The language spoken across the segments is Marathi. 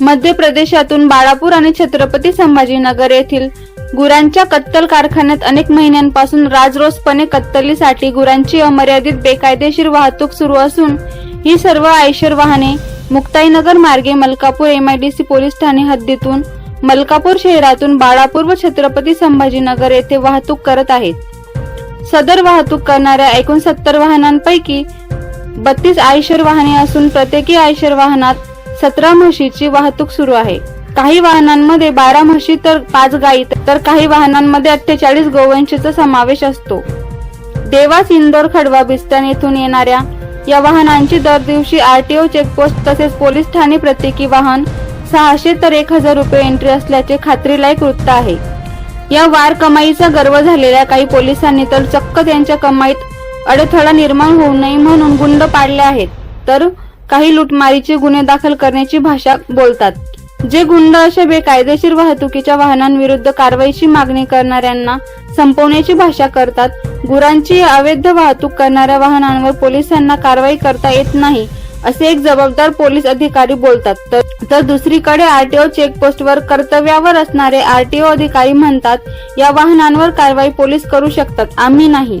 मध्य प्रदेशातून बाळापूर आणि छत्रपती संभाजीनगर येथील गुरांच्या कत्तल कारखान्यात अनेक महिन्यांपासून राजरोसपणे कत्तलीसाठी गुरांची अमर्यादित बेकायदेशीर वाहतूक सुरू असून ही सर्व आयशर वाहने मुक्ताईनगर मार्गे मलकापूर एमआयडीसी पोलीस ठाणे हद्दीतून मलकापूर शहरातून बाळापूर व छत्रपती संभाजीनगर येथे वाहतूक करत आहेत. सदर वाहतूक करणाऱ्या एकूण सत्तर वाहनांपैकी बत्तीस आयशर वाहने असून प्रत्येकी आयशर वाहनात सतरा म्हशीची वाहतूक सुरू आहे. काही वाहनांमध्ये बारा म्हशी तर पाच गायी तर काही वाहनांमध्ये अठ्ठेचाळीस गोवंशीचा समावेश असतो. देवास इंदोर खडवा बिस्तान येथून येणाऱ्या या वाहनांची दर दिवशी आरटीओ चेकपोस्ट तसेच पोलीस ठाणे प्रत्येकी वाहन सहाशे तर एक हजार रुपये एंट्री असल्याचे खात्रीलायक वृत्त आहे. या वार कमाईचा गर्व झालेल्या काही पोलिसांनी तर चक्क त्यांच्या कमाईत अडथळा निर्माण होऊ नये म्हणून गुंड पाडले आहेत. तर काही लुटमारीचे गुन्हे दाखल करण्याची भाषा बोलतात. जे गुंड अशा बेकायदेशीर वाहतुकीच्या वाहनांविरुद्ध कारवाईची मागणी करणाऱ्यांना संपवण्याची भाषा करतात. गुरांची अवैध वाहतूक करणाऱ्या वाहनांवर पोलिसांना कारवाई करता येत नाही असे एक जबाबदार पोलीस अधिकारी बोलतात. तर तर दुसरीकडे आरटीओ चेकपोस्टवर कर्तव्यावर असणारे आरटीओ अधिकारी म्हणतात या वाहनांवर कारवाई पोलीस करू शकतात आम्ही नाही.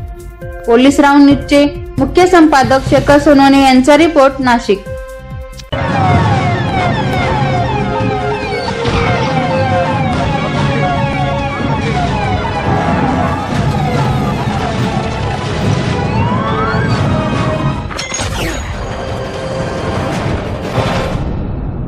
पोलीस राऊंड न्यूजचे मुख्य संपादक शेखर सोनवणे यांचा रिपोर्ट नाशिक.